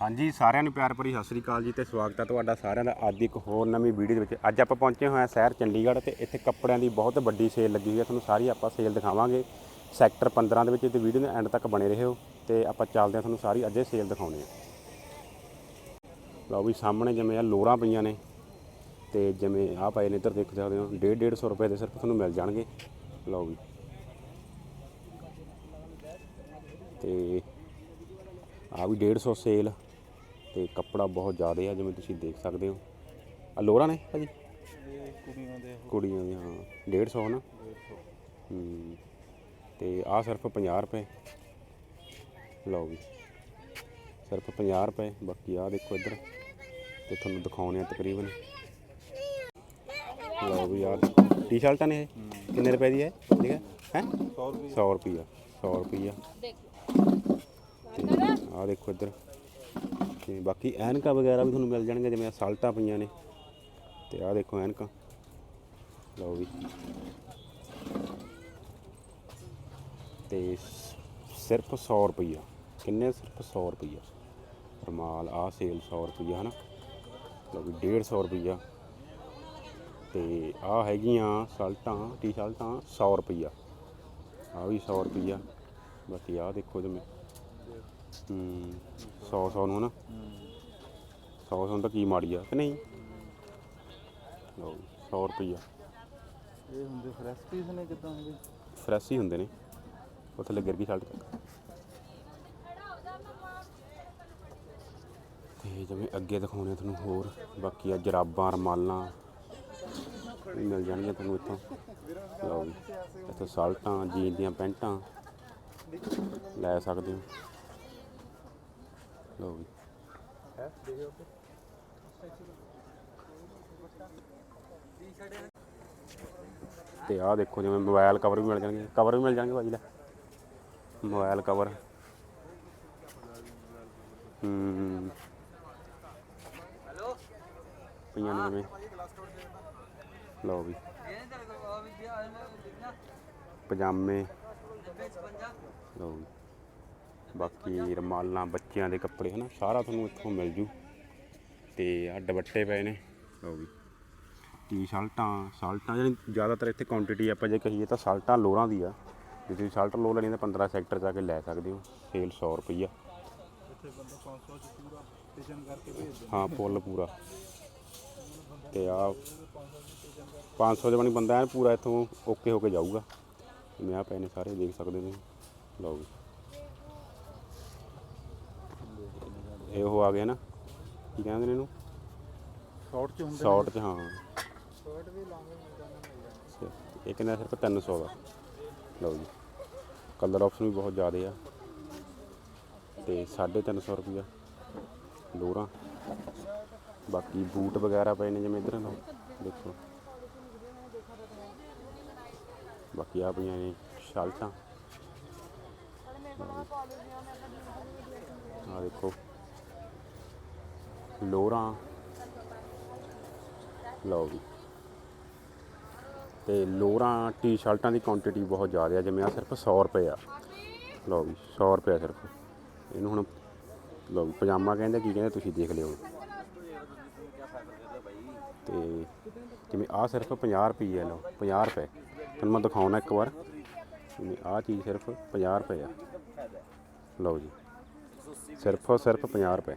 ਹਾਂਜੀ, ਸਾਰਿਆਂ ਨੂੰ ਪਿਆਰ ਭਰੀ ਸਤਿ ਸ੍ਰੀ ਅਕਾਲ ਜੀ ਤੇ ਸਵਾਗਤ ਹੈ ਤੁਹਾਡਾ ਸਾਰਿਆਂ ਦਾ ਅੱਜ ਇੱਕ ਹੋਰ ਨਵੀਂ ਵੀਡੀਓ ਦੇ ਵਿੱਚ। ਅੱਜ ਆਪਾਂ ਪਹੁੰਚੇ ਹੋਏ ਹਾਂ ਸ਼ਹਿਰ ਚੰਡੀਗੜ੍ਹ ਤੇ ਇੱਥੇ ਕੱਪੜਿਆਂ ਦੀ ਬਹੁਤ ਵੱਡੀ ਸੇਲ ਲੱਗੀ ਹੋਈ ਹੈ ਤੁਹਾਨੂੰ ਸਾਰੀ ਆਪਾਂ ਸੇਲ ਦਿਖਾਵਾਂਗੇ। ਸੈਕਟਰ 15 ਦੇ ਵਿੱਚ ਤੇ ਵੀਡੀਓ ਦੇ ਐਂਡ ਤੱਕ ਬਣੇ ਰਹੋ ਤੇ ਆਪਾਂ ਚੱਲਦੇ ਹਾਂ ਤੁਹਾਨੂੰ ਸਾਰੀ ਅੱਜੇ ਸੇਲ ਦਿਖਾਉਣੀ ਹੈ। ਲਓ ਵੀ ਸਾਹਮਣੇ ਜਿਵੇਂ ਆ ਲੋਰਾਂ ਪਈਆਂ ਨੇ ਤੇ ਜਿਵੇਂ ਆ ਪਏ ਨੇ, ਇੱਧਰ ਦੇਖ ਸਕਦੇ ਹੋ 1.5 150 ਰੁਪਏ ਦੇ ਸਿਰਫ ਤੁਹਾਨੂੰ ਮਿਲ ਜਾਣਗੇ। ਲਓ ਵੀ। ਤੇ ਆ ਵੀ 150 ਸੇਲ ਤੇ ਕੱਪੜਾ ਬਹੁਤ ਜ਼ਿਆਦਾ ਆ ਜਿਵੇਂ ਤੁਸੀਂ ਦੇਖ ਸਕਦੇ ਹੋ। ਆ ਲੋਰਾਂ ਨੇ ਭਾਜੀ? ਇਹ ਕੁੜੀਆਂ ਦੇ ਕੁੜੀਆਂ ਦੇ ਹਾਂ 150 ਨਾ ਹੂੰ। ਤੇ ਆ ਸਿਰਫ 50 ਰੁਪਏ। ਲਓ ਵੀ। ਸਿਰਫ 50 ਰੁਪਏ। ਬਾਕੀ ਆ ਦੇਖੋ ਇੱਧਰ। ਤੇ ਤੁਹਾਨੂੰ ਦਿਖਾਉਣੇ ਆ ਤਕਰੀਬਨ। ਲਓ ਵੀ ਯਾਰ ਟੀ-ਸ਼ਰਟਾਂ ਨੇ ਇਹ। ਕਿੰਨੇ ਰੁਪਏ ਦੀ ਹੈ? ਠੀਕ ਹੈ? ਹੈ? 100 ਰੁਪਏ। 100 ਰੁਪਈਆ 100 ਰੁਪਈਆ ਤੇ ਆ ਦੇਖੋ ਇੱਧਰ। ਤੇ ਬਾਕੀ ਐਨਕਾਂ ਵਗੈਰਾ ਵੀ ਤੁਹਾਨੂੰ ਮਿਲ ਜਾਣਗੀਆਂ, ਜਿਵੇਂ ਸਾਲਟਾਂ ਪਈਆਂ ਨੇ। ਤੇ ਆਹ ਦੇਖੋ ਐਨਕਾਂ। ਲਓ ਵੀ। ਤੇ ਸਿਰਫ 100 ਰੁਪਈਆ। ਕਿੰਨੇ ਸਿਰਫ 100 ਰੁਪਈਆ? ਰਮਾਲ ਆ ਸੇਲ 100 ਰੁਪਈਆ, ਹਨਾ? ਲਓ ਵੀ 150 ਰੁਪਈਆ। ਤੇ ਆ ਹੈਗੀਆਂ ਸਾਲਟਾਂ ਟੀ-ਸ਼ਰਟਾਂ 100 ਰੁਪਈਆ। ਆ ਵੀ 100 ਰੁਪਈਆ। ਬਾਕੀ ਆ ਦੇਖੋ ਜਿਵੇਂ ਹੂੰ। 100 100 ਨੂੰ ਨਾ। 100 100 ਤਾਂ ਕੀ ਮਾੜੀ ਆ ਕਿ ਨਹੀਂ? ਲਓ 100 ਰੁਪਈਆ। ਇਹ ਹੁੰਦੇ ਫਰੈਸ਼ ਪੀਸ ਨੇ ਕਿਦਾਂ ਹੁੰਦੇ? ਫਰੈਸ਼ ਹੀ ਹੁੰਦੇ ਨੇ। ਉਹ ਥੱਲੇ ਗਿਰ ਗਈ ਤੱਕ ਤੇ ਜਿਵੇਂ ਅੱਗੇ ਦਿਖਾਉਣੇ ਤੁਹਾਨੂੰ ਹੋਰ ਬਾਕੀ ਆ ਜਰਾਬਾਂ ਰਮਾਲਾਂ। ਵੀ ਮਿਲ ਜਾਣਗੀਆਂ ਤੁਹਾਨੂੰ ਇੱਥੋਂ। ਲਓ ਵੀ ਇੱਥੇ ਸਾਲਟਾਂ ਜੀਨ ਦੀਆਂ ਪੈਂਟਾਂ। ਲੈ ਸਕਦੇ ਹੋ। ਲਓ ਵੀ। ਹੈ ਦੇਖਿਓ ਤੇ ਆਹ ਦੇਖੋ ਜਿਵੇਂ ਮੋਬਾਈਲ ਕਵਰ ਵੀ ਮਿਲ ਜਾਣਗੇ। ਕਵਰ ਵੀ ਮਿਲ ਜਾਣਗੇ ਭਾਜੀ, ਲੈ। ਮੋਬਾਈਲ ਕਵਰ ਹੂੰ। ਪਈਆਂ ਨੇ ਲਓ ਵੀ। ਪਜਾਮੇ। ਲਓ ਵੀ। ਬਾਕੀ ਰਮਾਲਾਂ, ਬੱਚਿਆਂ ਦੇ ਕੱਪੜੇ, ਹਨਾ, ਸਾਰਾ ਤੁਹਾਨੂੰ ਇੱਥੋਂ ਮਿਲ ਜੂ। ਤੇ ਆ ਦੁਪੱਟੇ ਪਏ ਨੇ, ਲਓ ਵੀ। ਟੀ-ਸ਼ਰਟਾਂ ਸਾਲਟਾਂ ਜਿਹੜੀ ਜ਼ਿਆਦਾਤਰ ਇੱਥੇ ਕੁਆਂਟੀਟੀ ਆਪਾਂ ਜੇ ਕਹੀਏ ਤਾਂ ਸਾਲਟਾਂ ਲੋਰਾਂ ਦੀ ਆ। ਜੇ ਤੁਸੀਂ ਸਾਲਟ ਲੋ ਲੈਣੀ ਤਾਂ 15 ਸੈਕਟਰ ਜਾ ਕੇ ਲੈ ਸਕਦੇ ਹੋ ਸੇਲ 100 ਰੁਪਈਆ। ਇੱਥੇ ਬੰਦਾ 500 ਚ ਪੂਰਾ ਸਟੇਸ਼ਨ ਕਰਕੇ ਭੇਜ ਦਿੰਦਾ ਹਾਂ, ਫੁੱਲ ਪੂਰਾ। ਤੇ ਆ 500 ਦੇ ਬਣੀ ਬੰਦਾ ਐਨ ਪੂਰਾ ਇੱਥੋਂ ਓਕੇ ਹੋ ਕੇ ਜਾਊਗਾ। ਮੈਂ ਆ ਪਏ ਨੇ ਸਾਰੇ, ਦੇਖ ਸਕਦੇ ਨੇ ਲਓ ਜੀ ਇਹ ਉਹ ਆ ਗਿਆ ਨਾ ਕੀ ਕਹਿੰਦੇ ਨੇ ਇਹਨੂੰ? ਸ਼ਾਰਟ ਚ ਹੁੰਦੇ ਸ਼ਾਰਟ ਚ ਹਾਂ। ਸ਼ਾਰਟ ਵੀ ਲਾਂਗੇ ਮਿਲ ਇਹ ਕਿੰਨਾ ਸਿਰਫ 300 ਦਾ। ਲਓ ਜੀ ਕਲਰ ਆਪਸ਼ਨ ਵੀ ਬਹੁਤ ਜ਼ਿਆਦੇ ਆ। ਤੇ 350 ਰੁਪਿਆ ਲੋਰਾਂ। ਬਾਕੀ ਬੂਟ ਵਗੈਰਾ ਪਏ ਨੇ ਜਿਵੇਂ ਇਧਰ ਨੂੰ ਦੇਖੋ। ਬਾਕੀ ਆ ਪਈਆਂ ਨੇ ਸ਼ਰਟਾਂ। ਆ ਦੇਖੋ। ਲੋਰਾਂ। ਲਓ ਜੀ। ਤੇ ਲੋਰਾਂ ਟੀ-ਸ਼ਰਟਾਂ ਦੀ ਕੁਆਂਟੀਟੀ ਬਹੁਤ ਜ਼ਿਆਦਾ ਆ, ਜਿਵੇਂ ਆ ਸਿਰਫ 100 ਰੁਪਏ ਆ। ਲਓ ਵੀ 100 ਰੁਪਏ ਸਿਰਫ। ਇਹਨੂੰ ਹੁਣ, ਲਓ ਵੀ ਪਜਾਮਾ ਕਹਿੰਦੇ, ਕੀ ਕਹਿੰਦੇ, ਤੁਸੀਂ ਦੇਖ ਲਿਓ। ਤੇ ਜਿਵੇਂ ਆ ਸਿਰਫ 50 ਰੁਪਏ ਆ, ਲਓ 50 ਰੁਪਏ। ਤੁਹਾਨੂੰ ਮੈਂ ਦਿਖਾਉਣਾ ਇੱਕ ਵਾਰ। ਜਿਵੇਂ ਆ ਚੀਜ਼ ਸਿਰਫ 50 ਰੁਪਏ ਆ। ਲਓ ਜੀ। ਸਿਰਫ ਸਿਰਫ 50 ਰੁਪਏ।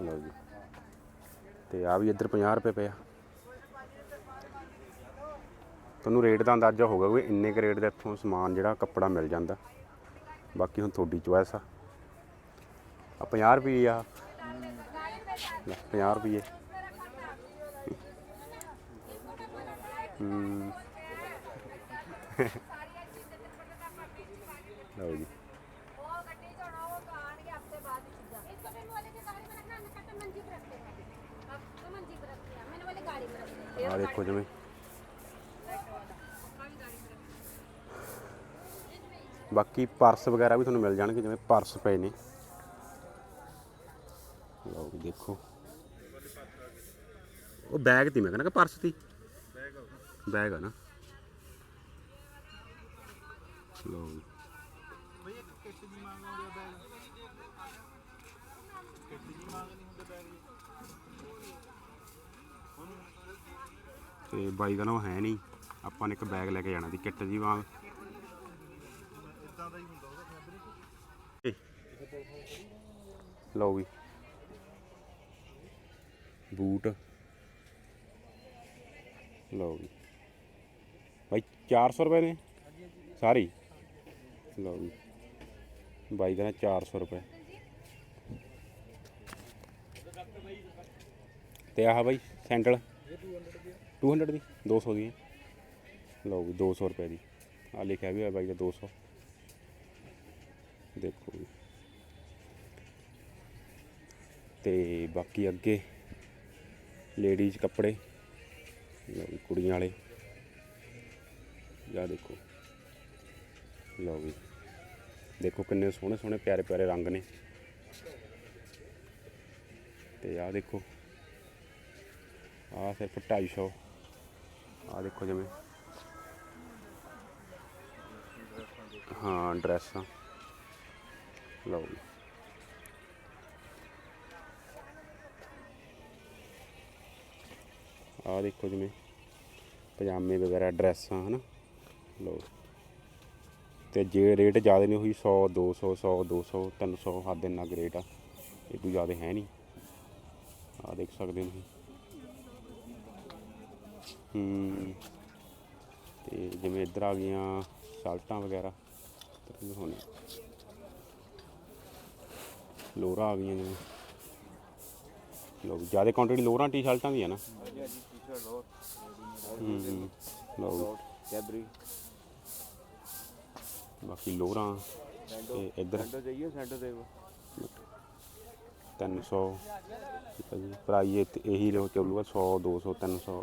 ਲਓ ਜੀ। ਤੇ ਆ ਵੀ ਇੱਧਰ 50 ਰੁਪਏ ਪਿਆ। ਤੁਹਾਨੂੰ ਰੇਟ ਦਾ ਅੰਦਾਜ਼ਾ ਹੋਗਾ ਵੀ ਇੰਨੇ ਕੁ ਰੇਟ ਦਾ ਇੱਥੋਂ ਸਮਾਨ ਜਿਹੜਾ ਕੱਪੜਾ ਮਿਲ ਜਾਂਦਾ। ਬਾਕੀ ਹੁਣ ਤੁਹਾਡੀ ਚੁਆਇਸ ਆ। ਆ 50 ਰੁਪਏ ਆ। ਲੈ, 50 ਰੁਪਏ। ਹੂੰ। ਲਓ ਜੀ। ਆ ਦੇਖੋ ਜਿਵੇਂ ਬਾਕੀ ਪਰਸ ਵਗੈਰਾ ਵੀ ਤੁਹਾਨੂੰ ਮਿਲ ਜਾਣਗੇ, ਜਿਵੇਂ ਪਰਸ ਪਏ ਨੇ। ਲਓ ਦੇਖੋ। ਉਹ ਬੈਗ ਤੀ, ਮੈਂ ਕਹਿੰਦਾ ਕਿ ਪਰਸ ਤੀ। ਬੈਗ ਆ ਨਾ। ਲਓ ਜੀ। ਕਿੱਟ ਦੀ ਮੰਗ ਆਉਂਦੀ ਆ ਬੈਗ ਕਿੱਟ ਦੀ ਮੰਗ ਨਹੀਂ ਹੁੰਦੇ ਬੈਗ ਤੇ ਬਾਈ ਕਹਿੰਦਾ ਉਹ ਹੈ ਨਹੀਂ। ਆਪਾਂ ਨੇ ਇੱਕ ਬੈਗ ਲੈ ਕੇ ਜਾਣਾ ਸੀ, ਕਿੱਟ ਜੀ ਵਾਂਗ। ਲਓ ਵੀ। ਬੂਟ। ਲਓ ਵੀ। ਬਾਈ 400 ਰੁਪਏ ਨੇ? ਸਾਰੀ? ਲਓ ਵੀ। ਬਾਈ ਕਹਿੰਦਾ 400 ਰੁਪਏ। ਤੇ ਆਹ ਬਾਈ, ਸੈਂਡਲ। 200 ਦੀ 200 ਦੀ ਹੈ। ਲਓ ਵੀ 200 ਰੁਪਏ ਦੀ। ਆ ਲਿਖਿਆ ਵੀ ਹੋਇਆ ਬਾਈ ਦਾ 200 ਦੇਖੋ ਵੀ ਤੇ ਬਾਕੀ ਅੱਗੇ ਲੇਡੀਜ਼ ਕੱਪੜੇ। ਲਓ ਕੁੜੀਆਂ ਵਾਲੇ। ਜਾ ਦੇਖੋ। ਲਓ ਵੀ ਦੇਖੋ ਕਿੰਨੇ ਸੋਹਣੇ ਸੋਹਣੇ ਪਿਆਰੇ ਪਿਆਰੇ ਰੰਗ ਨੇ। ਤੇ ਆਹ ਦੇਖੋ। ਆ ਸਿਰਫ 250 ਆਹ ਦੇਖੋ ਜਿਵੇਂ। ਹਾਂ ਡਰੈਸਾਂ ਲਓ ਜੀ। ਆਹ ਦੇਖੋ ਜਿਵੇਂ, ਪਜਾਮੇ ਵਗੈਰਾ ਡਰੈਸਾਂ ਹਨਾ। ਲਓ ਤੇ ਜੇ ਰੇਟ ਜ਼ਿਆਦਾ ਨਹੀਂ ਹੋਈ 100 200 100 200 300 ਹੱਦ ਇੰਨਾ ਕੁ ਰੇਟ ਆ। ਇਹ ਤੋਂ ਜ਼ਿਆਦਾ ਹੈ ਨਹੀਂ। ਆਹ ਦੇਖ ਸਕਦੇ ਹੋ ਤੁਸੀਂ। ਹੂੰ ਤੇ ਜਿਵੇਂ ਇੱਧਰ ਆ ਗਈਆਂ ਸ਼ਰਟਾਂ ਵਗੈਰਾ ਤੇ ਹੁਣ ਲੋਰਾ ਆ ਗਈਆਂ ਜਿਵੇਂ। ਲਓ ਜ਼ਿਆਦਾ ਕੁਆਂਟੀਟੀ ਲੋਰਾਂ ਟੀ-ਸ਼ਰਟਾਂ ਦੀ ਹੈ ਨਾ। ਹੂੰ ਕੈਬਰੀ ਬਾਕੀ ਲੋਰਾਂ ਤੇ ਇੱਧਰ। ਸੈਂਟਰ ਜਾਈਏ ਸੈਂਟਰ ਦੇ 300 ਠੀਕ ਹੈ ਜੀ। ਪ੍ਰਾਈਸ ਇਹ- ਰਹੋ ਚੱਲੂਗਾ 100 200 300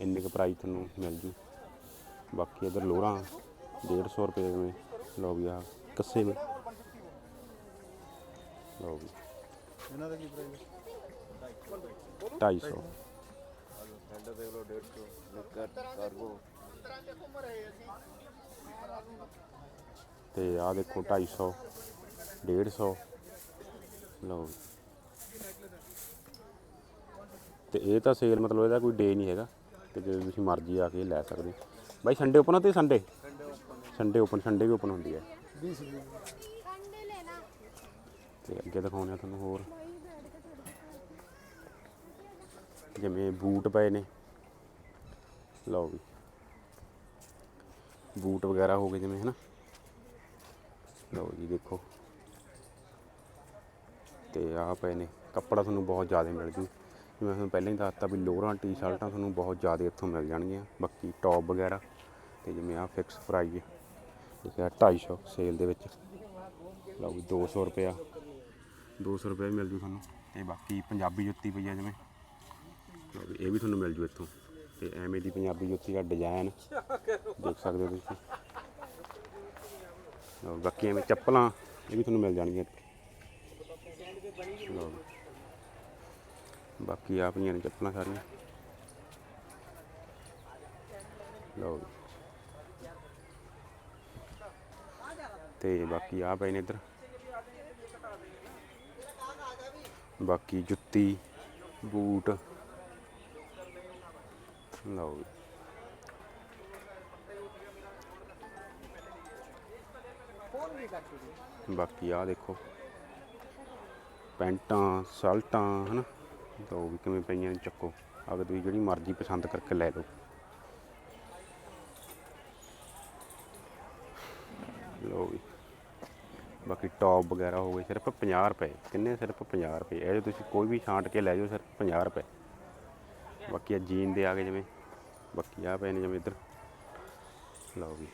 ਇੰਨੇ ਕੁ ਪ੍ਰਾਈਸ ਤੁਹਾਨੂੰ ਮਿਲ ਜੂ। ਬਾਕੀ ਇੱਧਰ ਲੋਰਾਂ 150 ਰੁਪਏ ਜਿਵੇਂ ਲਓ ਵੀ ਆ ਕੱਸੇ ਵਿੱਚ ਲਓ ਵੀ। ਇਹਨਾਂ ਦਾ ਕੀ ਪ੍ਰਾਈਸ 250 ਸੈਂਟਰ ਦੇਖ ਲਓ 150 ਨਿੱਕਰ ਕਾਰਗੋ ਤੇ ਆ ਦੇਖੋ 250 150 ਲਓ ਵੀ। ਤੇ ਇਹ ਤਾਂ ਸੇਲ ਮਤਲਬ ਇਹਦਾ ਕੋਈ ਡੇ ਨਹੀਂ ਹੈਗਾ। ਤੇ ਜਦੋਂ ਤੁਸੀਂ ਮਰਜ਼ੀ ਆ ਕੇ ਲੈ ਸਕਦੇ ਬਾਈ ਸੰਡੇ ਓਪਨ ਆ ਤੇ ਸੰਡੇ ਸੰਡੇ ਓਪਨ ਸੰਡੇ ਵੀ ਓਪਨ ਹੁੰਦੀ ਹੈ। 20 ਤੇ ਅੱਗੇ ਦਿਖਾਉਂਦੇ ਆ ਤੁਹਾਨੂੰ ਹੋਰ। ਜਿਵੇਂ ਬੂਟ ਪਏ ਨੇ। ਲਓ ਵੀ। ਬੂਟ ਵਗੈਰਾ ਹੋ ਗਏ ਜਿਵੇਂ, ਹਨਾ? ਲਓ ਜੀ, ਦੇਖੋ। ਤੇ ਆ ਪਏ ਨੇ। ਕੱਪੜਾ ਤੁਹਾਨੂੰ ਬਹੁਤ ਜ਼ਿਆਦਾ ਮਿਲ ਜੂ। ਜਿਵੇਂ ਤੁਹਾਨੂੰ ਪਹਿਲਾਂ ਹੀ ਦੱਸਤਾ ਵੀ ਲੋਅਰਾਂ ਟੀ-ਸ਼ਰਟਾਂ ਤੁਹਾਨੂੰ ਬਹੁਤ ਜ਼ਿਆਦਾ ਇੱਥੋਂ ਮਿਲ ਜਾਣਗੀਆਂ। ਬਾਕੀ ਟੌਪ ਵਗੈਰਾ ਤੇ ਜਿਵੇਂ ਆ ਫਿਕਸ ਪ੍ਰਾਈਸ ਠੀਕ ਹੈ 250 ਸੇਲ ਦੇ ਵਿੱਚ। ਲਓ ਵੀ 200 ਰੁਪਿਆ 200 ਰੁਪਏ ਮਿਲ ਜੂ ਤੁਹਾਨੂੰ। ਤੇ ਬਾਕੀ ਪੰਜਾਬੀ ਜੁੱਤੀ ਪਈ ਆ ਜਿਵੇਂ। ਇਹ ਵੀ ਤੁਹਾਨੂੰ ਮਿਲ ਜੂ ਇੱਥੋਂ। ਤੇ ਐਵੇਂ ਦੀ ਪੰਜਾਬੀ ਜੁੱਤੀ ਦਾ ਡਿਜ਼ਾਈਨ ਦੇਖ ਸਕਦੇ ਹੋ ਤੁਸੀਂ। ਲਓ ਬਾਕੀ ਐਵੇਂ ਚੱਪਲਾਂ, ਇਹ ਵੀ ਤੁਹਾਨੂੰ ਮਿਲ ਜਾਣਗੀਆਂ ਲਓ ਬਾਕੀ ਆ ਪਈਆਂ ਨੇ ਚੱਪਲਾਂ ਸਾਰੀਆਂ। ਲਓ ਵੀ। ਤੇ ਬਾਕੀ ਆ ਪਏ ਨੇ ਇੱਧਰ। ਬਾਕੀ ਜੁੱਤੀ, ਬੂਟ। ਲਓ ਵੀ। ਬਾਕੀ ਆ ਦੇਖੋ। ਪੈਂਟਾਂ, ਸ਼ਰਟਾਂ, ਹਨਾ। ਉਹ ਵੀ ਕਿਵੇਂ ਪਈਆਂ ਨੇ ਚੱਕੋ। ਅਗਰ ਤੁਸੀਂ ਜਿਹੜੀ ਮਰਜ਼ੀ ਪਸੰਦ ਕਰਕੇ ਲੈ ਲਓ। ਲਓ ਵੀ। ਬਾਕੀ ਟੌਪ ਵਗੈਰਾ ਹੋ ਗਏ, ਸਿਰਫ 50 ਰੁਪਏ। ਕਿੰਨੇ? ਸਿਰਫ 50 ਰੁਪਏ। ਇਹ 'ਚੋਂ ਤੁਸੀਂ ਕੋਈ ਵੀ ਛਾਂਟ ਕੇ ਲੈ ਜਾਓ, ਸਿਰਫ 50 ਰੁਪਏ। ਬਾਕੀ ਆ ਜੀਨ ਦੇ ਆ ਗਏ ਜਿਵੇਂ। ਬਾਕੀ ਆ ਪਏ ਨੇ ਜਿਵੇਂ ਇੱਧਰ। ਲਓ ਵੀ।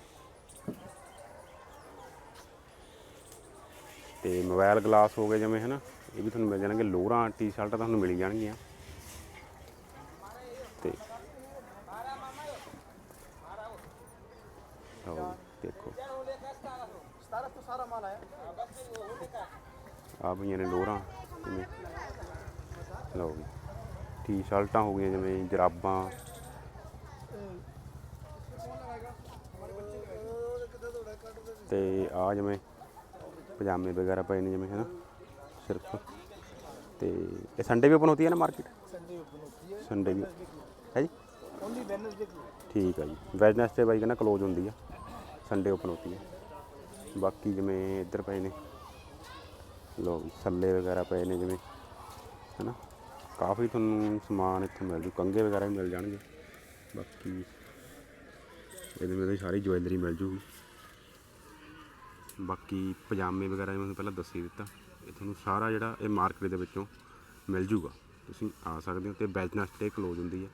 ਤੇ ਮੋਬਾਈਲ ਗਲਾਸ ਹੋ ਗਏ ਜਿਵੇਂ, ਹਨਾ? ਇਹ ਵੀ ਤੁਹਾਨੂੰ ਮਿਲ ਜਾਣਗੇ ਲੋਅਰਾਂ ਟੀ-ਸ਼ਰਟਾਂ ਤੁਹਾਨੂੰ ਮਿਲ ਜਾਣਗੀਆਂ। ਤੇ ਲਓ ਦੇਖੋ। ਆ ਪਈਆਂ ਨੇ ਲੋਰਾਂ, ਜਿਵੇਂ। ਲਓ ਜੀ, ਟੀ-ਸ਼ਰਟਾਂ ਹੋ ਗਈਆਂ, ਜਿਵੇਂ ਜਰਾਬਾਂ। ਤੇ ਆ ਜਿਵੇਂ ਪਜਾਮੇ ਵਗੈਰਾ ਪਏ ਨੇ, ਜਿਵੇਂ ਹੈ ਨਾ ਸਿਰਫ ਤੇ ਇਹ ਸੰਡੇ ਵੀ ਓਪਨ ਹੁੰਦੀ ਹੈ ਨਾ ਮਾਰਕੀਟ संडे ओपन होती है ਸੰਡੇ ਵੀ ਹੈ ਜੀ ओनली वेडनेसडे ਠੀਕ ਆ ਜੀ ਵੈਡਨਸਡੇ ਬਾਈ ਕਹਿੰਦਾ ਕਲੋਜ਼ ਹੁੰਦੀ ਆ ਸੰਡੇ ਓਪਨ ਹੁੰਦੀ ਹੈ ਬਾਕੀ ਜਿਵੇਂ ਇੱਧਰ ਪਏ ਨੇ ਲੋ ਸੱਲੇ ਵਗੈਰਾ ਪਏ ਨੇ ਜਿਵੇਂ ਹੈਨਾ ਕਾਫੀ ਤੁਹਾਨੂੰ ਸਮਾਨ ਇੱਥੇ ਮਿਲ ਜੂ ਕੰਗੇ ਵਗੈਰਾ ਵੀ ਮਿਲ ਜਾਣਗੇ ਬਾਕੀ ਇਹਦੇ ਵਿੱਚ ਸਾਰੀ ਜੁਐਲਰੀ ਮਿਲ ਜੂਗੀ ਬਾਕੀ ਪਜਾਮੇ ਵਗੈਰਾ ਜਿਵੇਂ ਮੈਂ ਪਹਿਲਾਂ ਦੱਸੀ ਦਿੱਤਾ ਇਹ ਤੁਹਾਨੂੰ ਸਾਰਾ ਜਿਹੜਾ ਇਹ ਮਾਰਕੀਟ ਦੇ ਵਿੱਚੋਂ ਮਿਲ ਜੂਗਾ। ਤੁਸੀਂ ਆ ਸਕਦੇ ਹੋ ਤੇ ਵੈਡਨਸਡੇ ਕਲੋਜ਼ ਹੁੰਦੀ ਹੈ।